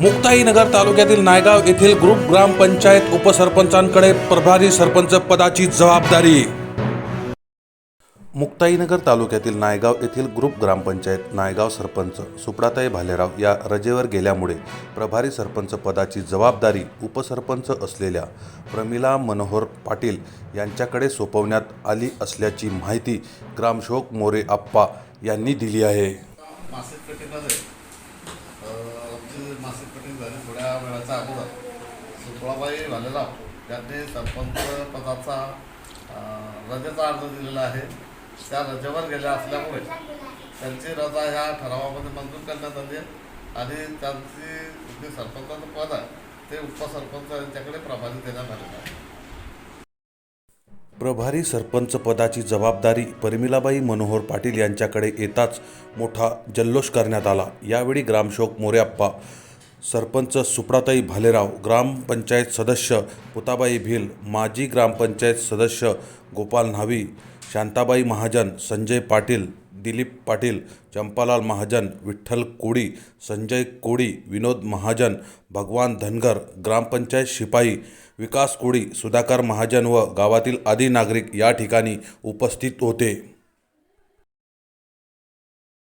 मुक्ताईनगर तालुक्यातील नायगाव येथील ग्रुप ग्रामपंचायत उपसरपंचांकडे प्रभारी सरपंच पदाची जबाबदारी. मुक्ताईनगर तालुक्यातील नायगाव येथील ग्रुप ग्रामपंचायत नायगाव सरपंच सुपडाताई भालेराव या रजेवर गेल्यामुळे प्रभारी सरपंच पदाची जबाबदारी उपसरपंच असलेल्या प्रमिला मनोहर पाटील यांच्याकडे सोपवण्यात आली असल्याची माहिती ग्रामसेवक मोरे आप्पा यांनी दिली आहे. मासिक झाली थोड्या वेळाच्या अगोदर सुपळाबाई भालेराव त्यांनी सरपंच पदाचा रजेचा अर्ज दिलेला आहे. त्या रजेवर गेल्या असल्यामुळे त्यांची रजा ह्या ठरावामध्ये मंजूर करण्यात आली आणि त्यांची जे सरपंचाचं पद आहे ते उपसरपंच यांच्याकडे प्रभारी देण्यात आलेलं आहे. प्रभारी सरपंच पदाची जबाबदारी परिमिलाबाई मनोहर पाटील यांच्याकडे येताच मोठा जल्लोष करण्यात आला. यावेळी ग्रामसेवक मोर्याप्पा सरपंच सुप्राताई भालेराव ग्रामपंचायत सदस्य पुताबाई भिल माजी ग्रामपंचायत सदस्य गोपाल न्हावी शांताबाई महाजन संजय पाटील दिलीप पाटील चंपालाल महाजन विठ्ठल कोडी संजय कोडी विनोद महाजन भगवान धनगर ग्रामपंचायत शिपाई विकास कोडी सुधाकर महाजन व गावातील आदी नागरिक या ठिकाणी उपस्थित होते.